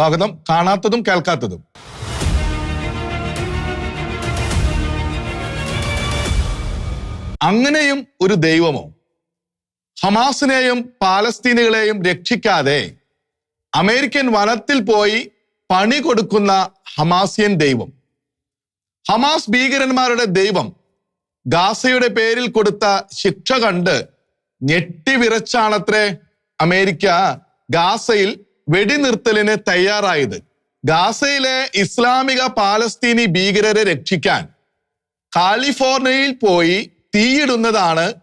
സ്വാഗതം. കാണാത്തതും കേൾക്കാത്തതും. അങ്ങനെയും ഒരു ദൈവമോ? ഹമാസിനെയും പാലസ്തീനുകളെയും രക്ഷിക്കാതെ അമേരിക്കൻ വനത്തിൽ പോയി പണി കൊടുക്കുന്ന ഹമാസിയൻ ദൈവം. ഹമാസ് ഭീകരന്മാരുടെ ദൈവം ഗാസയുടെ പേരിൽ കൊടുത്ത ശിക്ഷ കണ്ട് ഞെട്ടിവിറച്ചാണത്രേ അമേരിക്ക ഗാസയിൽ വെടിനിർത്തലിന് തയ്യാറായത് ഗാസയിലെ ഇസ്ലാമിക പാലസ്തീനി ഭീകരരെ രക്ഷിക്കാൻ കാലിഫോർണിയയിൽ പോയി തീയിടുന്നതാണ്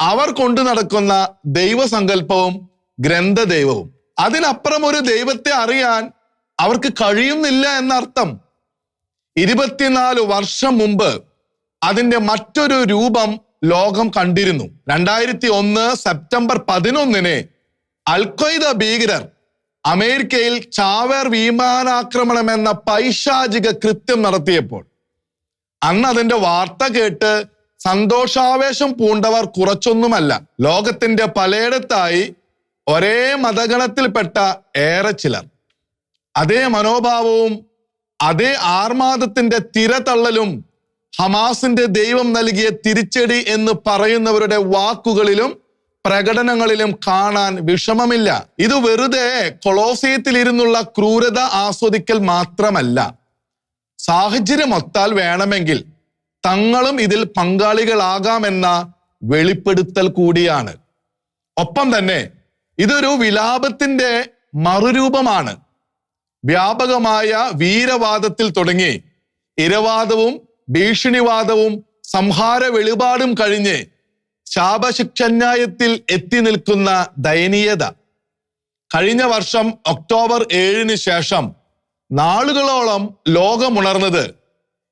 അവർ കൊണ്ടു നടക്കുന്ന ദൈവസങ്കല്പവും ഗ്രന്ഥദൈവവും. അതിനപ്പുറം ഒരു ദൈവത്തെ അറിയാൻ അവർക്ക് കഴിയുന്നില്ല എന്നർത്ഥം. ഇരുപത്തിനാല് വർഷം മുമ്പ് അതിന്റെ മറ്റൊരു രൂപം ലോകം കണ്ടിരുന്നു. രണ്ടായിരത്തി ഒന്ന് സെപ്റ്റംബർ പതിനൊന്നിന് അൽഖയ്ദ ഭീകരർ അമേരിക്കയിൽ ചാവേർ വിമാനാക്രമണം എന്ന പൈശാചിക കൃത്യം നടത്തിയപ്പോൾ അന്ന് അതിന്റെ വാർത്ത കേട്ട് സന്തോഷാവേശം പൂണ്ടവർ കുറച്ചൊന്നുമല്ല. ലോകത്തിന്റെ പലയിടത്തായി ഒരേ മതഗണത്തിൽപ്പെട്ട ഏറെ ചിലർ. അതേ മനോഭാവവും അതേ ആർമാദത്തിന്റെ തിരതള്ളലും ഹമാസിന്റെ ദൈവം നൽകിയ തിരിച്ചടി എന്ന് പറയുന്നവരുടെ വാക്കുകളിലും പ്രകടനങ്ങളിലും കാണാൻ വിഷമമില്ല. ഇത് വെറുതെ കൊളോസിയത്തിൽ ഇരുന്നുള്ള ക്രൂരത ആസ്വദിക്കൽ മാത്രമല്ല. സാഹചര്യമൊത്താൽ വേണമെങ്കിൽ തങ്ങളും ഇതിൽ പങ്കാളികളാകാമെന്ന വെളിപ്പെടുത്തൽ കൂടിയാണ്. ഒപ്പം തന്നെ ഇതൊരു വിലാപത്തിന്റെ മറുരൂപമാണ്. വ്യാപകമായ വീരവാദത്തിൽ തുടങ്ങി. ഇരവാദവും ഭീഷണിവാദവും സംഹാര വെളിപാടും കഴിഞ്ഞ് ശാപശിക്ഷന്യായത്തിൽ എത്തി നിൽക്കുന്ന ദയനീയത. കഴിഞ്ഞ വർഷം ഒക്ടോബർ ഏഴിന് ശേഷം നാളുകളോളം ലോകമുണർന്നത്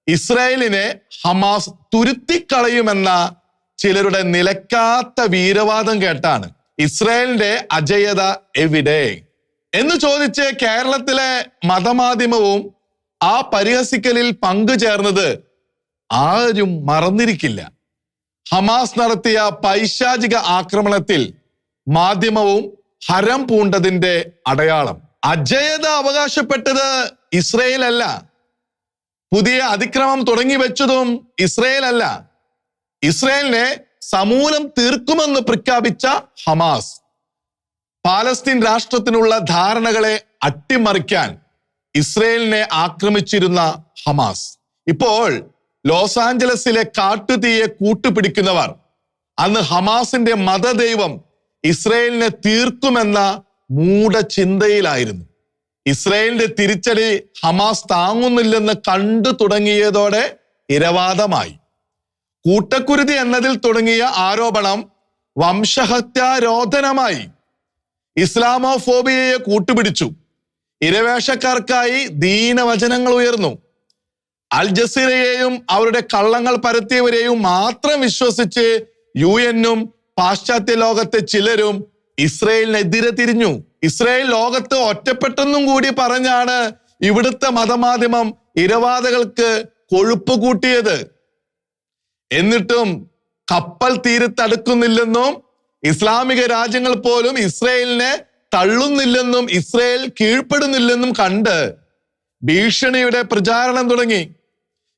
ഇസ്രായേലിനെ ഹമാസ് തുരുത്തിക്കളയുമെന്ന ചിലരുടെ നിലക്കാത്ത വീരവാദം കേട്ടാണ്. ഇസ്രായേലിന്റെ അജയത എവിടെ? എന്ന് ചോദിച്ച് കേരളത്തിലെ മതമാധ്യമവും ആ പരിഹസിക്കലിൽ പങ്കുചേർന്നത് ആരും മറന്നിരിക്കില്ല. ഹമാസ് നടത്തിയ പൈശാചിക ആക്രമണത്തിൽ മാധ്യമവും ഹരം പൂണ്ടതിന്റെ അടയാളം. അജയത അവകാശപ്പെട്ടത് ഇസ്രയേൽ അല്ല പുതിയ അതിക്രമം തുടങ്ങി വെച്ചതും ഇസ്രയേൽ അല്ല ഇസ്രയേലിനെ സമൂലം തീർക്കുമെന്ന് പ്രഖ്യാപിച്ച ഹമാസ് പാലസ്തീൻ രാഷ്ട്രത്തിനുള്ള ധാരണകളെ അട്ടിമറിക്കാൻ ഇസ്രയേലിനെ ആക്രമിച്ചിരുന്ന ഹമാസ്. ഇപ്പോൾ ലോസ് ആഞ്ചലസിലെ കാട്ടുതീയെ കൂട്ടുപിടിക്കുന്നവർ. അന്ന് ഹമാസിന്റെ മതദൈവം ഇസ്രയേലിനെ തീർക്കുമെന്ന മൂഢചിന്തയിലായിരുന്നു. ഇസ്രയേലിന്റെ തിരിച്ചടി ഹമാസ് താങ്ങുന്നില്ലെന്ന് കണ്ടു തുടങ്ങിയതോടെ ഇരവാദമായി. കൂട്ടക്കുരുതി എന്നതിൽ തുടങ്ങിയ ആരോപണം വംശഹത്യാരോധനമായി. ഇസ്ലാമോഫോബിയയെ കൂട്ടുപിടിച്ചു. ഇരവേഷക്കാർക്കായി ദീനവചനങ്ങൾ ഉയർന്നു. അൽ ജസീറയെയും അവരുടെ കള്ളങ്ങൾ പരത്തിയവരെയും മാത്രം വിശ്വസിച്ച് യു എന്നും പാശ്ചാത്യ ലോകത്തെ ചിലരും ഇസ്രയേലിനെതിരെ തിരിഞ്ഞു. ഇസ്രയേൽ ലോകത്ത് ഒറ്റപ്പെട്ടെന്നും കൂടി പറഞ്ഞാണ് ഇവിടുത്തെ മതമാധ്യമം ഇരവാദകൾക്ക് കൊഴുപ്പ് കൂട്ടിയത്. എന്നിട്ടും കപ്പൽ തീരത്തടുക്കുന്നില്ലെന്നും ഇസ്ലാമിക രാജ്യങ്ങൾ പോലും ഇസ്രയേലിനെ തള്ളുന്നില്ലെന്നും ഇസ്രയേൽ കീഴ്പ്പെടുന്നില്ലെന്നും കണ്ട് ഭീഷണിയുടെ പ്രചാരണം തുടങ്ങി.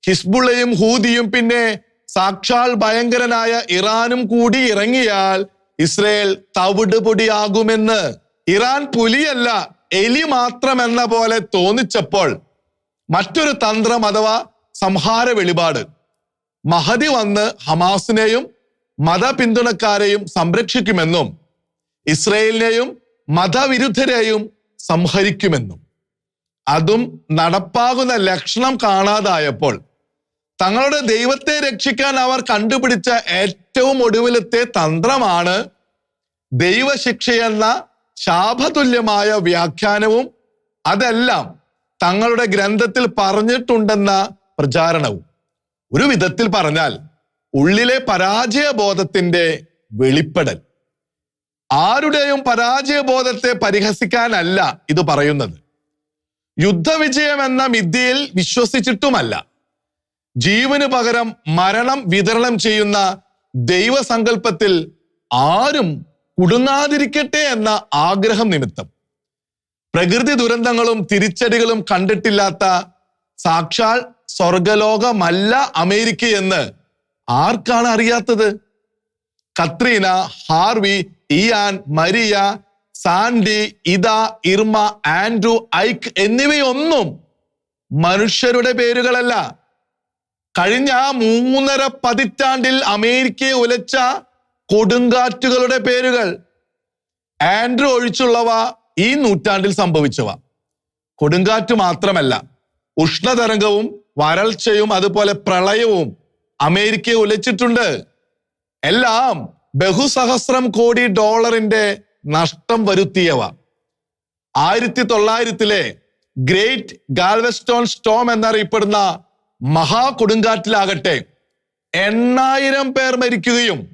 ഹിസ്ബുള്ളയും ഹൂദിയും പിന്നെ സാക്ഷാൽ ഭയങ്കരനായ ഇറാനും കൂടി ഇറങ്ങിയാൽ ഇസ്രയേൽ തവിട് പൊടിയാകുമെന്ന് ഇറാൻ പുലിയല്ല എലി മാത്രമെന്ന പോലെ തോന്നിച്ചപ്പോൾ മറ്റൊരു തന്ത്രം അഥവാ സംഹാര വെളിപാട്. മഹതി വന്ന് ഹമാസിനെയും മത പിന്തുണക്കാരെയും സംരക്ഷിക്കുമെന്നും ഇസ്രയേലിനെയും മതവിരുദ്ധരെയും സംഹരിക്കുമെന്നും. അതും നടപ്പാകുന്ന ലക്ഷണം കാണാതായപ്പോൾ തങ്ങളുടെ ദൈവത്തെ രക്ഷിക്കാൻ അവർ കണ്ടുപിടിച്ച ഏറ്റവും ഒടുവിലത്തെ തന്ത്രമാണ് ദൈവശിക്ഷയെന്ന ശാപതുല്യമായ വ്യാഖ്യാനവും അതെല്ലാം തങ്ങളുടെ ഗ്രന്ഥത്തിൽ പറഞ്ഞിട്ടുണ്ടെന്ന പ്രചാരണവും. ഒരു വിധത്തിൽ പറഞ്ഞാൽ ഉള്ളിലെ പരാജയബോധത്തിന്റെ വെളിപ്പെടൽ. ആരുടെയും പരാജയബോധത്തെ പരിഹസിക്കാനല്ല ഇത് പറയുന്നത്. യുദ്ധവിജയം എന്ന മിഥ്യയിൽ വിശ്വസിച്ചിട്ടുമല്ല. ജീവന് പകരം മരണം വിതരണം ചെയ്യുന്ന ദൈവസങ്കല്പത്തിൽ ആരും കുടുങ്ങാതിരിക്കട്ടെ എന്ന ആഗ്രഹം നിമിത്തം. പ്രകൃതി ദുരന്തങ്ങളും തിരിച്ചടികളും കണ്ടിട്ടില്ലാത്ത സാക്ഷാൽ സ്വർഗലോകമല്ല അമേരിക്ക എന്ന് ആർക്കാണ് അറിയാത്തത്? Katrina Harvey Ian Maria Sandy Ita Irma Andrew Ike എന്നിവയൊന്നും മനുഷ്യരുടെ പേരുകളല്ല. കഴിഞ്ഞ മൂന്നര പതിറ്റാണ്ടിൽ അമേരിക്കയെ ഉലച്ച കൊടുങ്കാറ്റുകളുടെ പേരുകൾ ആൻഡ്രു ഒഴിച്ചുള്ളവ ഈ നൂറ്റാണ്ടിൽ സംഭവിച്ചവ. കൊടുങ്കാറ്റ് മാത്രമല്ല ഉഷ്ണതരംഗവും വരൾച്ചയും അതുപോലെ പ്രളയവും അമേരിക്കയെ ഉലച്ചിട്ടുണ്ട് എല്ലാം ബഹുസഹസ്രം കോടി ഡോളറിന്റെ നഷ്ടം വരുത്തിയവ. ആയിരത്തി തൊള്ളായിരത്തിലെ ഗ്രേറ്റ് ഗാൽവെസ്റ്റോൺ സ്റ്റോം എന്നറിയപ്പെടുന്ന മഹാകൊടുങ്കാറ്റിലാകട്ടെ. എണ്ണായിരം പേർ മരിക്കുകയും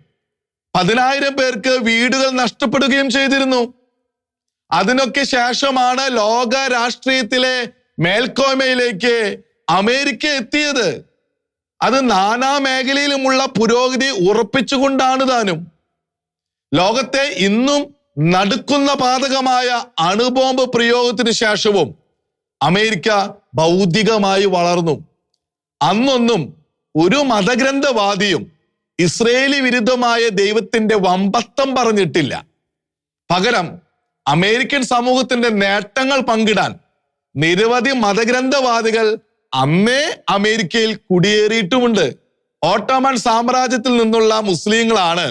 പതിനായിരം പേർക്ക് വീടുകൾ നഷ്ടപ്പെടുകയും ചെയ്തിരുന്നു. അതിനൊക്കെ ശേഷമാണ് ലോക രാഷ്ട്രീയത്തിലെ മേൽക്കോയ്മയിലേക്ക് അമേരിക്ക എത്തിയത്. അത് നാനാ മേഖലയിലുമുള്ള പുരോഗതി ഉറപ്പിച്ചുകൊണ്ടാണ് താനും. ലോകത്തെ ഇന്നും നടുക്കുന്ന പാതകമായ അണുബോംബ് പ്രയോഗത്തിന് ശേഷവും അമേരിക്ക ഭൗതികമായി വളർന്നു. അന്നൊന്നും ഒരു മതഗ്രന്ഥവാദിയും ഇസ്രയേലി വിരുദ്ധമായ ദൈവത്തിന്റെ വമ്പത്തം പറഞ്ഞിട്ടില്ല. പകരം അമേരിക്കൻ സമൂഹത്തിന്റെ നേട്ടങ്ങൾ പങ്കിടാൻ നിരവധി മതഗ്രന്ഥവാദികൾ അന്നേ അമേരിക്കയിൽ കുടിയേറിയിട്ടുമുണ്ട്. ഓട്ടോമൻ സാമ്രാജ്യത്തിൽ നിന്നുള്ള മുസ്ലിങ്ങളാണ്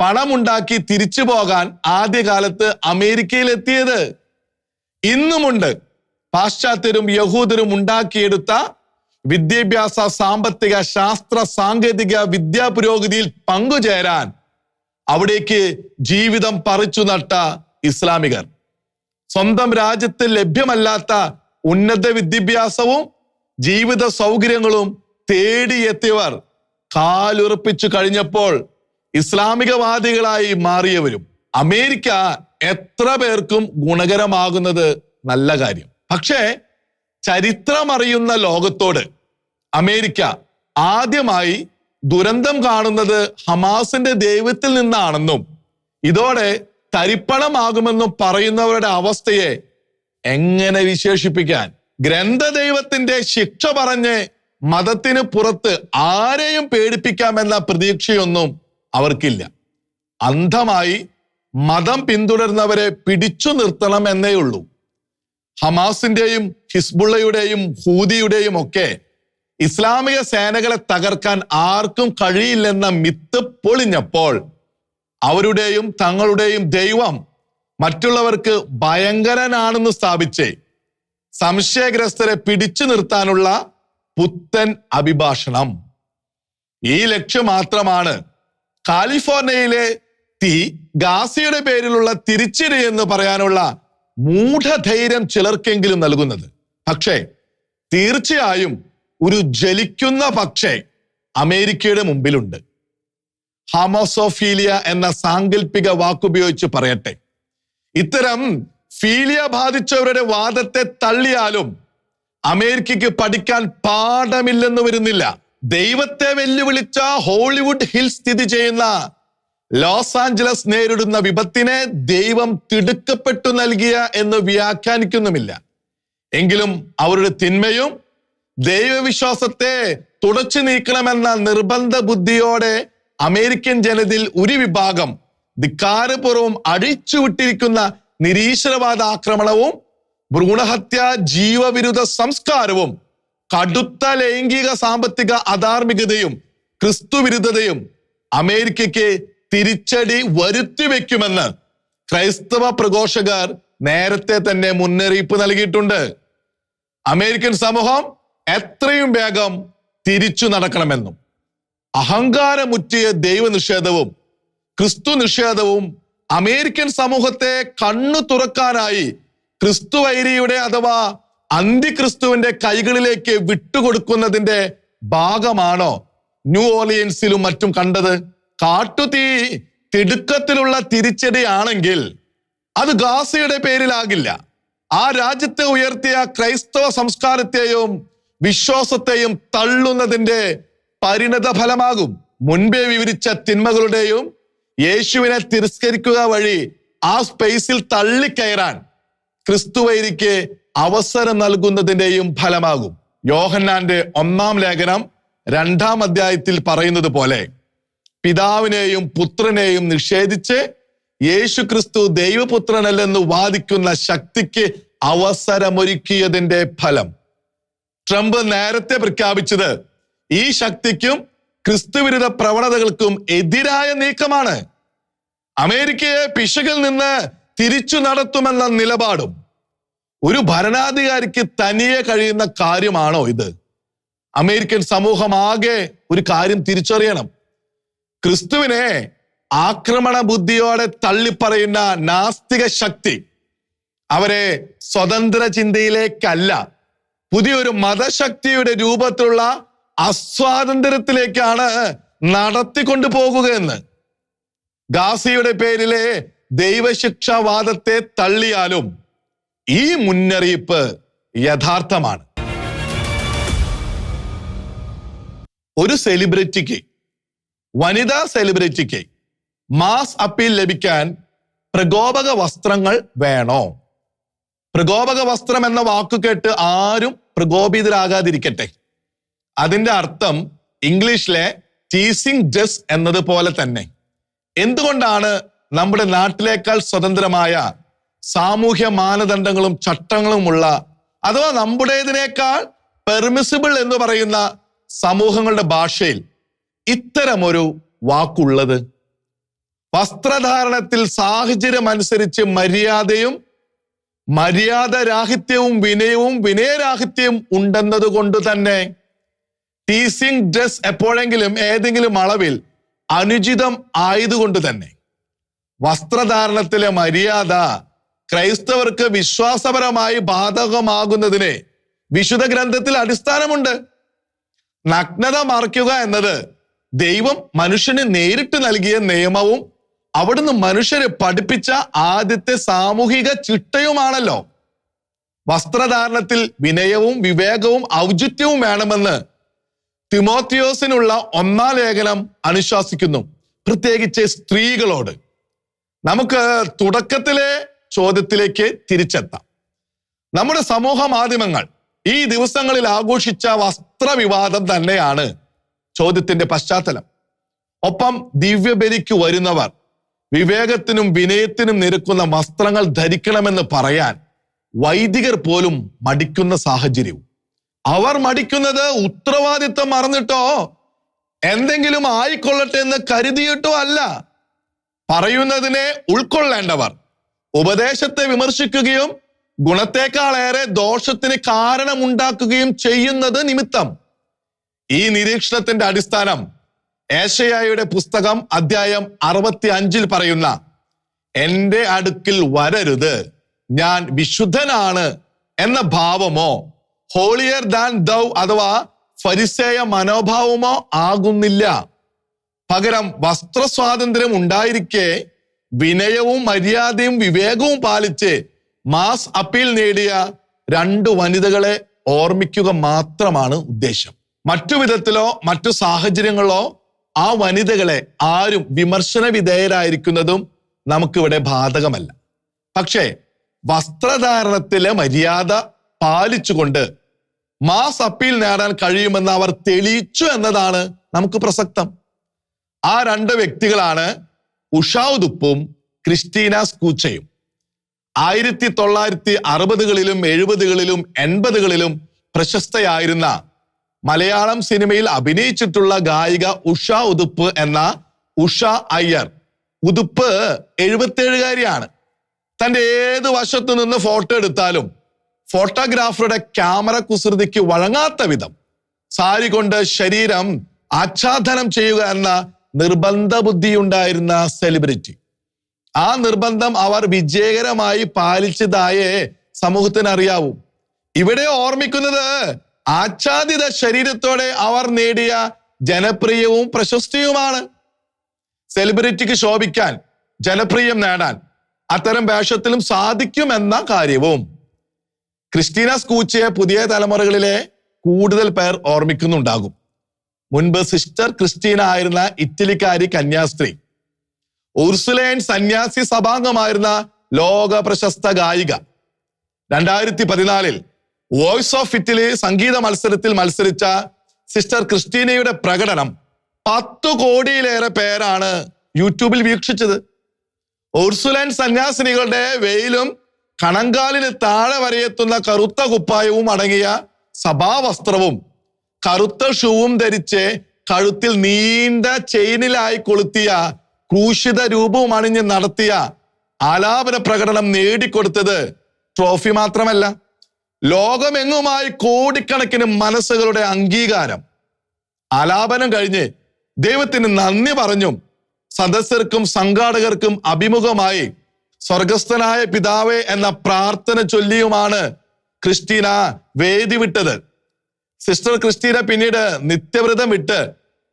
പണമുണ്ടാക്കി തിരിച്ചു പോകാൻ ആദ്യകാലത്ത് അമേരിക്കയിൽ എത്തിയത് ഇന്നുമുണ്ട് പാശ്ചാത്യരും യഹൂദരും ഉണ്ടാക്കിയെടുത്ത വിദ്യാഭ്യാസ സാമ്പത്തിക ശാസ്ത്ര സാങ്കേതിക വിദ്യാ പുരോഗതിയിൽ പങ്കുചേരാൻ അവിടേക്ക് ജീവിതം പറിച്ചു നട്ട ഇസ്ലാമികർ. സ്വന്തം രാജ്യത്ത് ലഭ്യമല്ലാത്ത ഉന്നത വിദ്യാഭ്യാസവും ജീവിത സൗകര്യങ്ങളും തേടിയെത്തിയവർ കാലുറപ്പിച്ചു കഴിഞ്ഞപ്പോൾ ഇസ്ലാമികവാദികളായി മാറിയവരും. അമേരിക്ക എത്ര പേർക്കും ഗുണകരമാകുന്നത് നല്ല കാര്യം. പക്ഷേ ചരിത്രമറിയുന്ന ലോകത്തോട് അമേരിക്ക ആദ്യമായി ദുരന്തം കാണുന്നത് ഹമാസിന്റെ ദൈവത്തിൽ നിന്നാണെന്നും ഇതോടെ തരിപ്പണമാകുമെന്നും പറയുന്നവരുടെ അവസ്ഥയെ എങ്ങനെ വിശേഷിപ്പിക്കാൻ? ഗ്രന്ഥദൈവത്തിന്റെ ശിക്ഷ പറഞ്ഞ് മതത്തിന് പുറത്ത് ആരെയും പേടിപ്പിക്കാമെന്ന പ്രതീക്ഷയൊന്നും അവർക്കില്ല. അന്ധമായി മതം പിന്തുടരുന്നവരെ പിടിച്ചു നിർത്തണം എന്നേ ഉള്ളൂ ഹമാസിന്റെയും ഹിസ്ബുള്ളയുടെയും ഹൂദിയുടെയും ഒക്കെ ഇസ്ലാമിക സേനകളെ തകർക്കാൻ ആർക്കും കഴിയില്ലെന്ന മിത്ത് പൊളിഞ്ഞപ്പോൾ അവരുടെയും തങ്ങളുടെയും ദൈവം മറ്റുള്ളവർക്ക് ഭയങ്കരനാണെന്ന് സ്ഥാപിച്ച് സംശയഗ്രസ്തരെ പിടിച്ചു നിർത്താനുള്ള പുത്തൻ അഭിഭാഷണം. ഈ ലക്ഷ്യം മാത്രമാണ് കാലിഫോർണിയയിലെ തീ ഗാസിയുടെ പേരിലുള്ള തിരിച്ചടി എന്ന് പറയാനുള്ള മൂഢധൈര്യം ചിലർക്കെങ്കിലും നൽകുന്നത്. പക്ഷേ തീർച്ചയായും ഒരു ജലിക്കുന്ന പക്ഷേ അമേരിക്കയുടെ മുമ്പിലുണ്ട്. ഹാമോസോഫീലിയ എന്ന സാങ്കല്പിക വാക്കുപയോഗിച്ച് പറയട്ടെ. ഇത്തരം ഫീലിയ ബാധിച്ചവരുടെ വാദത്തെ തള്ളിയാലും അമേരിക്കയ്ക്ക് പഠിക്കാൻ പാഠമില്ലെന്ന് വരുന്നില്ല. ദൈവത്തെ വെല്ലുവിളിച്ച ഹോളിവുഡ് ഹിൽ സ്ഥിതി ചെയ്യുന്ന ലോസ് ആഞ്ചലസ് നേരിടുന്ന വിപത്തിനെ ദൈവം തിടുക്കപ്പെട്ടു നൽകിയ എന്ന് വ്യാഖ്യാനിക്കുന്നുമില്ല. എങ്കിലും അവരുടെ തിന്മയും ദൈവവിശ്വാസത്തെ തുടച്ചു നീക്കണമെന്ന നിർബന്ധ ബുദ്ധിയോടെ അമേരിക്കൻ ജനതയിൽ ഒരു വിഭാഗം ധിക്കാരപൂർവം അഴിച്ചുവിട്ടിരിക്കുന്ന നിരീശ്വരവാദ ആക്രമണവും ഭ്രൂണഹത്യ ജീവവിരുദ്ധ സംസ്കാരവും കടുത്ത ലൈംഗിക സാമ്പത്തിക അധാർമികതയും ക്രിസ്തുവിരുദ്ധതയും അമേരിക്കയ്ക്ക് തിരിച്ചടി വരുത്തി ക്രൈസ്തവ പ്രഘോഷകർ നേരത്തെ തന്നെ മുന്നറിയിപ്പ് നൽകിയിട്ടുണ്ട്. അമേരിക്കൻ സമൂഹം എത്രയും വേഗം തിരിച്ചു നടക്കണമെന്നും അഹങ്കാരമുറ്റിയ ദൈവനിഷേധവും ക്രിസ്തു നിഷേധവും അമേരിക്കൻ സമൂഹത്തെ കണ്ണു തുറക്കാനായി ക്രിസ്തുവൈരിയുടെ അഥവാ അന്തിക്രിസ്തുവിന്റെ കൈകളിലേക്ക് വിട്ടുകൊടുക്കുന്നതിന്റെ ഭാഗമാണോ ന്യൂ ഓർലിയൻസിലും മറ്റും കണ്ടത്? കാട്ടുതീ തിടുക്കത്തിലുള്ള തിരിച്ചടിയാണെങ്കിൽ അത് ഗാസയുടെ പേരിലാകില്ല. ആ രാജ്യത്തെ ഉയർത്തിയ ക്രൈസ്തവ സംസ്കാരത്തെയും വിശ്വാസത്തെയും തള്ളുന്നതിന്റെ പരിണത ഫലമാകും. മുൻപേ വിവരിച്ച തിന്മകളുടെയും യേശുവിനെ തിരസ്കരിക്കുക വഴി ആ സ്പേസിൽ തള്ളിക്കയറാൻ ക്രിസ്തുവൈരിക്ക് അവസരം നൽകുന്നതിന്റെയും ഫലമാകും. യോഹന്നാന്റെ ഒന്നാം ലേഖനം രണ്ടാം അധ്യായത്തിൽ പറയുന്നത് പോലെ പിതാവിനെയും പുത്രനെയും നിഷേധിച്ച് യേശു ക്രിസ്തു ദൈവപുത്രനല്ലെന്ന് വാദിക്കുന്ന ശക്തിക്ക് അവസരമൊരുക്കിയതിന്റെ ഫലം. ട്രംപ് നേരത്തെ പ്രഖ്യാപിച്ചത് ഈ ശക്തിക്കും ക്രിസ്തുവിരുദ്ധ പ്രവണതകൾക്കും എതിരായ നീക്കമാണ്. അമേരിക്കയെ പിശകിൽ നിന്ന് തിരിച്ചു നടത്തുമെന്ന നിലപാടും ഒരു ഭരണാധികാരിക്ക് തനിയെ കഴിയുന്ന കാര്യമാണോ ഇത്? അമേരിക്കൻ സമൂഹം ആകെ ഒരു കാര്യം തിരിച്ചറിയണം. ക്രിസ്തുവിനെ ആക്രമണ ബുദ്ധിയോടെ തള്ളിപ്പറയുന്ന നാസ്തിക ശക്തി അവരെ സ്വതന്ത്ര ചിന്തയിലേക്കല്ല പുതിയൊരു മതശക്തിയുടെ രൂപത്തിലുള്ള അസ്വാതന്ത്ര്യത്തിലേക്കാണ് നടത്തിക്കൊണ്ടു പോകുകയെന്ന്. ഗാസിയുടെ പേരിലെ ദൈവശിക്ഷാവാദത്തെ തള്ളിയാലും ഈ മുന്നറിയിപ്പ് യഥാർത്ഥമാണ്. ഒരു സെലിബ്രിറ്റിക്ക് വനിതാ സെലിബ്രിറ്റിക്ക് മാസ് അപ്പീൽ ലഭിക്കാൻ പ്രകോപക വസ്ത്രങ്ങൾ വേണോ? പ്രകോപക വസ്ത്രം എന്ന വാക്ക് കേട്ട് ആരും പ്രകോപിതരാകാതിരിക്കട്ടെ. അതിന്റെ അർത്ഥം ഇംഗ്ലീഷിലെ ടീസിംഗ് ഡ്രസ് എന്നതുപോലെ തന്നെ. എന്തുകൊണ്ടാണ് നമ്മുടെ നാട്ടിലേക്കാൾ സ്വതന്ത്രമായ സാമൂഹ്യ മാനദണ്ഡങ്ങളും ചട്ടങ്ങളുമുള്ള അഥവാ നമ്മുടേതിനേക്കാൾ പെർമിസിബിൾ എന്ന് പറയുന്ന സമൂഹങ്ങളുടെ ഭാഷയിൽ ഇത്തരമൊരു വാക്കുള്ളത്? വസ്ത്രധാരണത്തിൽ സാഹചര്യം അനുസരിച്ച് മര്യാദയും മര്യാദ രാഹിത്യവും വിനയവും വിനയരാഹിത്യവും ഉണ്ടെന്നത് കൊണ്ട് തന്നെ ടീസിംഗ് ഡ്രസ് എപ്പോഴെങ്കിലും ഏതെങ്കിലും അളവിൽ അനുചിതം ആയതുകൊണ്ട് തന്നെ വസ്ത്രധാരണത്തിലെ മര്യാദ ക്രൈസ്തവർക്ക് വിശ്വാസപരമായി ബാധകമാകുന്നതിന് വിശുദ്ധ ഗ്രന്ഥത്തിൽ അടിസ്ഥാനമുണ്ട്. നഗ്നത മറയ്ക്കുക എന്നത് ദൈവം മനുഷ്യന് നേരിട്ട് നൽകിയ നിയമവും അവിടുന്ന് മനുഷ്യരെ പഠിപ്പിച്ച ആദ്യത്തെ സാമൂഹിക ചിട്ടയുമാണല്ലോ. വസ്ത്രധാരണത്തിൽ വിനയവും വിവേകവും ഔചിത്യവും വേണമെന്ന് തിമോത്തിയോസിനുള്ള ഒന്നാം ലേഖനം അനുശാസിക്കുന്നു. പ്രത്യേകിച്ച് സ്ത്രീകളോട്. നമുക്ക് തുടക്കത്തിലെ ചോദ്യത്തിലേക്ക് തിരിച്ചെത്താം. നമ്മുടെ സമൂഹ മാധ്യമങ്ങൾ ഈ ദിവസങ്ങളിൽ ആഘോഷിച്ച വസ്ത്രവിവാദം തന്നെയാണ് ചോദ്യത്തിന്റെ പശ്ചാത്തലം. ഒപ്പം ദിവ്യബലിക്ക് വരുന്നവർ വിവേകത്തിനും വിനയത്തിനും നിരക്കുന്ന വസ്ത്രങ്ങൾ ധരിക്കണമെന്ന് പറയാൻ വൈദികർ പോലും മടിക്കുന്ന സാഹചര്യവും. അവർ മടിക്കുന്നത് ഉത്തരവാദിത്വം മറന്നിട്ടോ? എന്തെങ്കിലും ആയിക്കൊള്ളട്ടെ എന്ന് കരുതിയിട്ടോ അല്ല. പറയുന്നതിനെ ഉൾക്കൊള്ളേണ്ടവർ ഉപദേശത്തെ വിമർശിക്കുകയും ഗുണത്തെക്കാളേറെ ദോഷത്തിന് കാരണമുണ്ടാക്കുകയും ചെയ്യുന്നത് നിമിത്തം. ഈ നിരീക്ഷണത്തിന്റെ അടിസ്ഥാനം ഏഷയായുടെ പുസ്തകം അധ്യായം അറുപത്തി അഞ്ചിൽ പറയുന്ന എന്റെ അടുക്കിൽ വരരുത് ഞാൻ വിശുദ്ധനാണ് എന്ന ഭാവമോ ഹോളിയർ ദാൻ ദൗ അഥവാ ഫരിസേയ മനോഭാവമോ ആകുന്നില്ല. പകരം വസ്ത്ര സ്വാതന്ത്ര്യം ഉണ്ടായിരിക്കെ വിനയവും മര്യാദയും വിവേകവും പാലിച്ച് മാസ് അപ്പീൽ നേടിയ രണ്ട് വനിതകളെ ഓർമ്മിക്കുക മാത്രമാണ് ഉദ്ദേശം. മറ്റു വിധത്തിലോ മറ്റു സാഹചര്യങ്ങളോ ആ വനിതകളെ ആരും വിമർശന വിധേയരായിരിക്കുന്നതും നമുക്കിവിടെ ബാധകമല്ല. പക്ഷേ വസ്ത്രധാരണത്തിലെ മര്യാദ പാലിച്ചുകൊണ്ട് മാസ് അപ്പീൽ നേടാൻ കഴിയുമെന്ന് അവർ തെളിയിച്ചു എന്നതാണ് നമുക്ക് പ്രസക്തം. ആ രണ്ട് വ്യക്തികളാണ് ഉഷാവുതുപ്പും ക്രിസ്റ്റീന സ്കൂച്ചയും. ആയിരത്തി തൊള്ളായിരത്തി അറുപതുകളിലും എഴുപതുകളിലും എൺപതുകളിലും പ്രശസ്തയായിരുന്ന മലയാളം സിനിമയിൽ അഭിനയിച്ചിട്ടുള്ള ഗായിക ഉഷ ഉതുപ്പ് എന്ന ഉഷ അയ്യർ. ഉതുപ്പ് എഴുപത്തേഴുകാരിയാണ്. തന്റെ ഏത് വശത്തു നിന്ന് ഫോട്ടോ എടുത്താലും ഫോട്ടോഗ്രാഫറുടെ ക്യാമറ കുസൃതിക്ക് വഴങ്ങാത്ത വിധം സാരി കൊണ്ട് ശരീരം ആച്ഛാദനം ചെയ്യുക എന്ന നിർബന്ധ ബുദ്ധിയുണ്ടായിരുന്ന സെലിബ്രിറ്റി. ആ നിർബന്ധം അവർ വിജയകരമായി പാലിച്ചതായേ സമൂഹത്തിന് അറിയാവൂ ഇവിടെ ഓർമ്മിക്കുന്നത് ആച്ഛാദിത ശരീരത്തോടെ അവർ നേടിയ ജനപ്രിയവും പ്രശസ്തിയുമാണ്. സെലിബ്രിറ്റിക്ക് ശോഭിക്കാൻ ജനപ്രിയം നേടാൻ അത്തരം വേഷത്തിലും സാധിക്കുമെന്ന കാര്യവും. ക്രിസ്റ്റീന സ്കൂച്ചയെ പുതിയ തലമുറകളിലെ കൂടുതൽ പേർ ഓർമ്മിക്കുന്നുണ്ടാകും. മുൻപ് സിസ്റ്റർ ക്രിസ്റ്റീന ആയിരുന്ന ഇറ്റലിക്കാരി കന്യാസ്ത്രീ. ഉർസുലേൻ സന്യാസി സഭാംഗമായിരുന്ന ലോക പ്രശസ്ത ഗായിക. രണ്ടായിരത്തി പതിനാലിൽ വോയിസ് ഓഫ് ഇറ്റലി സംഗീത മത്സരത്തിൽ മത്സരിച്ച സിസ്റ്റർ ക്രിസ്റ്റീനയുടെ പ്രകടനം പത്തു കോടിയിലേറെ പേരാണ് യൂട്യൂബിൽ വീക്ഷിച്ചത്. ഉർസുലൻ സന്യാസിനികളുടെ വെയിലും കണങ്കാലിന് താഴെ വരെയെത്തുന്ന കറുത്ത കുപ്പായവും അടങ്ങിയ സഭാവസ്ത്രവും കറുത്ത ഷൂവും ധരിച്ച് കഴുത്തിൽ നീണ്ട ചെയിനിലായി കൊളുത്തിയ ക്രൂശിത രൂപവും അണിഞ്ഞ് നടത്തിയ ആലാപന പ്രകടനം നേടിക്കൊടുത്തത് ട്രോഫി മാത്രമല്ല. ലോകമെങ്ങുമായി കോടിക്കണക്കിന് മനസ്സുകളുടെ അംഗീകാരം. ആലാപനം കഴിഞ്ഞ് ദൈവത്തിന് നന്ദി പറഞ്ഞും സദസ്യർക്കും സംഘാടകർക്കും അഭിമുഖമായി സ്വർഗസ്ഥനായ പിതാവേ എന്ന പ്രാർത്ഥന ചൊല്ലിയുമാണ് ക്രിസ്റ്റീന വേദി വിട്ടത്. സിസ്റ്റർ ക്രിസ്റ്റീന പിന്നീട് നിത്യവ്രതം വിട്ട്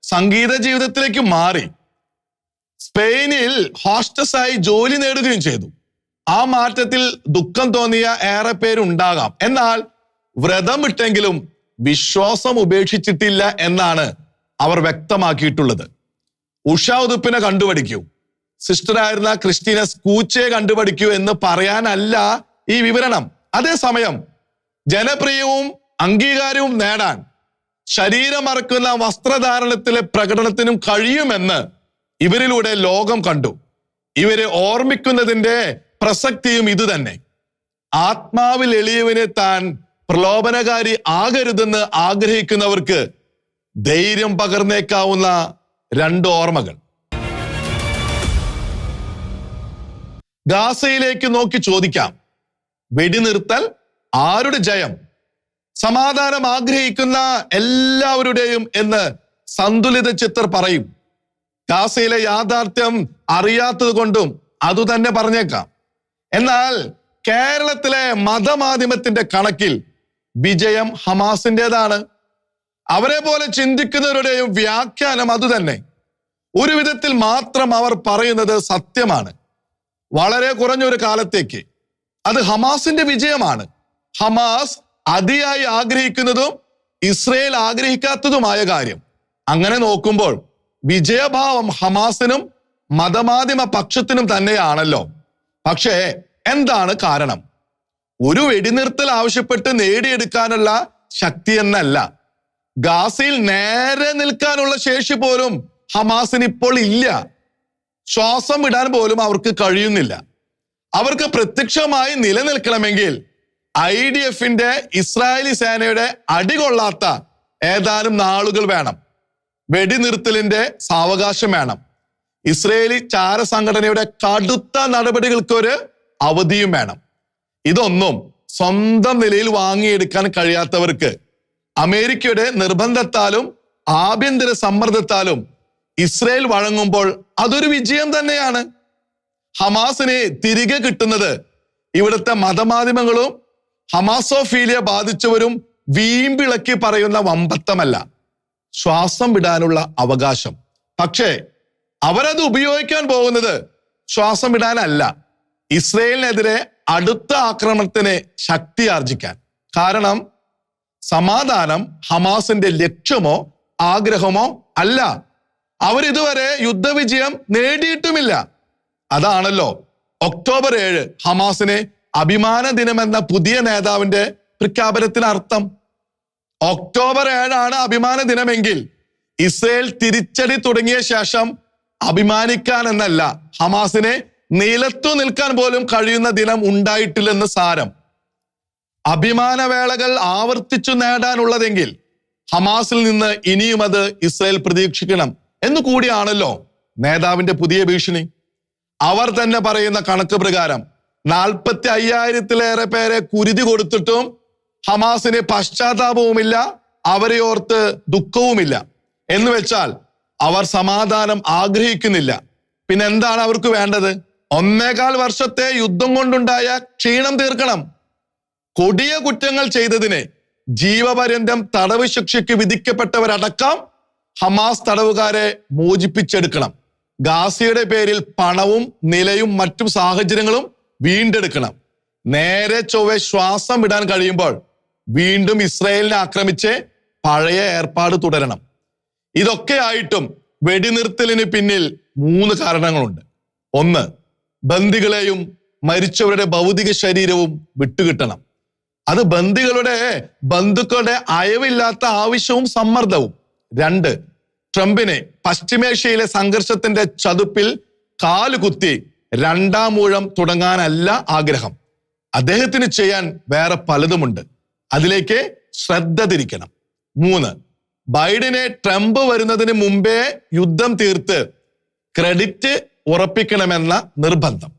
സംഗീത ജീവിതത്തിലേക്ക് മാറി. സ്പെയിനിൽ ഹോസ്റ്റസ് ആയി ജോലി നേടുകയും ചെയ്തു. ആ മാറ്റത്തിൽ ദുഃഖം തോന്നിയ ഏറെ പേരുണ്ടാകാം. എന്നാൽ വ്രതം ഇട്ടെങ്കിലും വിശ്വാസം ഉപേക്ഷിച്ചിട്ടില്ല എന്നാണ് അവർ വ്യക്തമാക്കിയിട്ടുള്ളത്. ഉഷ ഉതുപ്പിനെ കണ്ടുപഠിക്കൂ. സിസ്റ്ററായിരുന്ന ക്രിസ്റ്റീന സ്കൂച്ചയെ കണ്ടുപഠിക്കൂ എന്ന് പറയാനല്ല ഈ വിവരണം. അതേസമയം ജനപ്രിയവും അംഗീകാരവും നേടാൻ ശരീരം മറക്കുന്ന വസ്ത്രധാരണത്തിലെ പ്രകടനത്തിനും കഴിയുമെന്ന് ഇവരിലൂടെ ലോകം കണ്ടു. ഇവരെ ഓർമ്മിക്കുന്നതിന്റെ പ്രസക്തിയും ഇതുതന്നെ ആത്മാവിൽ എളിയവനെ താൻ പ്രലോഭനകാരി ആകരുതെന്ന് ആഗ്രഹിക്കുന്നവർക്ക് ധൈര്യം പകർന്നേക്കാവുന്ന രണ്ട് ഓർമ്മകൾ. ഗാസയിലേക്ക് നോക്കി ചോദിക്കാം. വെടിനിർത്തൽ ആരുടെ ജയം? സമാധാനം ആഗ്രഹിക്കുന്ന എല്ലാവരുടെയും എന്ന് സന്തുലിത ചിത്തർ പറയും. ഗാസയിലെ യാഥാർത്ഥ്യം അറിയാത്തത് കൊണ്ടും അതുതന്നെ പറഞ്ഞേക്കാം. എന്നാൽ കേരളത്തിലെ മതമാധ്യമത്തിന്റെ കണക്കിൽ വിജയം ഹമാസിന്റെതാണ് അവരെ പോലെ ചിന്തിക്കുന്നവരുടെയും വ്യാഖ്യാനം അതുതന്നെ. ഒരു വിധത്തിൽ മാത്രം അവർ പറയുന്നത് സത്യമാണ്. വളരെ കുറഞ്ഞൊരു കാലത്തേക്ക്. അത് ഹമാസിന്റെ വിജയമാണ്. ഹമാസ് അതിയായി ആഗ്രഹിക്കുന്നതും ഇസ്രയേൽ ആഗ്രഹിക്കാത്തതുമായ കാര്യം. അങ്ങനെ നോക്കുമ്പോൾ വിജയഭാവം ഹമാസിനും മതമാധ്യമ പക്ഷത്തിനും തന്നെയാണല്ലോ. പക്ഷേ എന്താണ് കാരണം? ഒരു വെടിനിർത്തൽ ആവശ്യപ്പെട്ട് നേടിയെടുക്കാനുള്ള ശക്തി എന്നല്ല. ഗാസയിൽ നേരെ നിൽക്കാനുള്ള ശേഷി പോലും ഹമാസിന് ഇപ്പോൾ ഇല്ല. ശ്വാസം ഇടാൻ പോലും അവർക്ക് കഴിയുന്നില്ല. അവർക്ക് പ്രത്യക്ഷമായി നിലനിൽക്കണമെങ്കിൽ ഐ ഡി എഫിന്റെ ഇസ്രായേലി സേനയുടെ അടികൊള്ളാത്ത ഏതാനും നാളുകൾ വേണം. വെടിനിർത്തലിന്റെ സാവകാശം വേണം. ഇസ്രയേലി ചാര സംഘടനയുടെ കടുത്ത നടപടികൾക്കൊരു അവധിയും വേണം. ഇതൊന്നും സ്വന്തം നിലയിൽ വാങ്ങിയെടുക്കാൻ കഴിയാത്തവർക്ക് അമേരിക്കയുടെ നിർബന്ധത്താലും ആഭ്യന്തര സമ്മർദ്ദത്താലും ഇസ്രയേൽ വഴങ്ങുമ്പോൾ അതൊരു വിജയം തന്നെയാണ്. ഹമാസിനെ തിരികെ കിട്ടുന്നത് ഇവിടുത്തെ മതമാധ്യമങ്ങളും ഹമാസോഫീലിയ ബാധിച്ചവരും വീമ്പിളക്കി പറയുന്ന വമ്പത്തമല്ല. ശ്വാസം വിടാനുള്ള അവകാശം. പക്ഷേ അവരത് ഉപയോഗിക്കാൻ പോകുന്നത് ശ്വാസം വിടാനല്ല ഇസ്രയേലിനെതിരെ അടുത്ത ആക്രമണത്തിന് ശക്തി ആർജിക്കാൻ. കാരണം സമാധാനം ഹമാസിന്റെ ലക്ഷ്യമോ ആഗ്രഹമോ അല്ല. അവരിതുവരെ യുദ്ധവിജയം നേടിയിട്ടുമില്ല. അതാണല്ലോ ഒക്ടോബർ ഏഴ് ഹമാസിനെ അഭിമാന ദിനമെന്ന പുതിയ നേതാവിന്റെ പ്രഖ്യാപനത്തിന് അർത്ഥം ഒക്ടോബർ ഏഴാണ് അഭിമാന ദിനമെങ്കിൽ ഇസ്രയേൽ തിരിച്ചടി തുടങ്ങിയ ശേഷം അഭിമാനിക്കാൻ എന്നല്ല ഹമാസിനെ നിലത്തു നിൽക്കാൻ പോലും കഴിയുന്ന ദിനം ഉണ്ടായിട്ടില്ലെന്ന് സാരം. അഭിമാനവേളകൾ ആവർത്തിച്ചു നേടാനുള്ളതെങ്കിൽ ഹമാസിൽ നിന്ന് ഇനിയും അത് ഇസ്രയേൽ പ്രതീക്ഷിക്കണം എന്ന് കൂടിയാണല്ലോ നേതാവിന്റെ പുതിയ ഭീഷണി. അവർ തന്നെ പറയുന്ന കണക്ക് പ്രകാരം നാൽപ്പത്തി അയ്യായിരത്തിലേറെ പേരെ കുരുതി കൊടുത്തിട്ടും ഹമാസിന് പശ്ചാത്താപവുമില്ല അവരെ ഓർത്ത് ദുഃഖവുമില്ല. എന്ന് വെച്ചാൽ അവർ സമാധാനം ആഗ്രഹിക്കുന്നില്ല. പിന്നെ എന്താണ് അവർക്ക് വേണ്ടത്? ഒന്നേകാൽ വർഷത്തെ യുദ്ധം കൊണ്ടുണ്ടായ ക്ഷീണം തീർക്കണം. കൊടിയ കുറ്റങ്ങൾ ചെയ്തതിനെ ജീവപര്യന്തം തടവ് ശിക്ഷയ്ക്ക് വിധിക്കപ്പെട്ടവരടക്കം ഹമാസ് തടവുകാരെ മോചിപ്പിച്ചെടുക്കണം. ഗാസിയുടെ പേരിൽ പണവും നിലയും മറ്റു സാഹചര്യങ്ങളും വീണ്ടെടുക്കണം. നേരെ ചൊവ്വെ ശ്വാസം വിടാൻ കഴിയുമ്പോൾ വീണ്ടും ഇസ്രയേലിനെ ആക്രമിച്ച് പഴയ ഏർപ്പാട് തുടരണം. ഇതൊക്കെ ആയിട്ടും വെടിനിർത്തലിന് പിന്നിൽ മൂന്ന് കാരണങ്ങളുണ്ട്. ഒന്ന് ബന്ദികളെയും മരിച്ചവരുടെ ഭൗതിക ശരീരവും വിട്ടുകിട്ടണം. അത് ബന്ദികളുടെ ബന്ധുക്കളുടെ അയവില്ലാത്ത ആവശ്യവും സമ്മർദ്ദവും. രണ്ട് ട്രംപിനെ പശ്ചിമേഷ്യയിലെ സംഘർഷത്തിന്റെ ചതുപ്പിൽ കാലുകുത്തി രണ്ടാം ഊഴം തുടങ്ങാനല്ല ആഗ്രഹം. അദ്ദേഹത്തിന് ചെയ്യാൻ വേറെ പലതുമുണ്ട്. അതിലേക്ക് ശ്രദ്ധ തിരിക്കണം. മൂന്ന് ബൈഡനെ ട്രംപ് വരുന്നതിന് മുമ്പേ യുദ്ധം തീർത്ത് ക്രെഡിറ്റ് ഉറപ്പിക്കണമെന്ന നിർബന്ധം.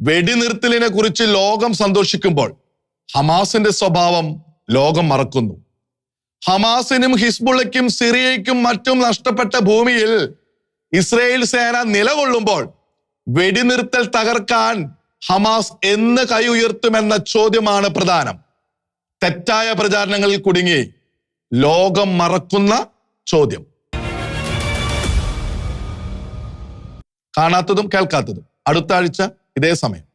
വെടിനിർത്തലിനെ കുറിച്ച് ലോകം സന്തോഷിക്കുമ്പോൾ ഹമാസിന്റെ സ്വഭാവം ലോകം മറക്കുന്നു. ഹമാസിനും ഹിസ്ബുള്ളയ്ക്കും സിറിയയ്ക്കും മറ്റും നഷ്ടപ്പെട്ട ഭൂമിയിൽ ഇസ്രയേൽ സേന നിലകൊള്ളുമ്പോൾ വെടിനിർത്തൽ തകർക്കാൻ ഹമാസ് എന്ന് കൈ ഉയർത്തുമെന്ന ചോദ്യമാണ് പ്രധാനം. തെറ്റായ പ്രചാരണങ്ങളിൽ കുടുങ്ങി ലോകം മറക്കുന്ന ചോദ്യം. കാണാത്തതും കേൾക്കാത്തതും. അടുത്ത ആഴ്ച ഇതേ സമയം.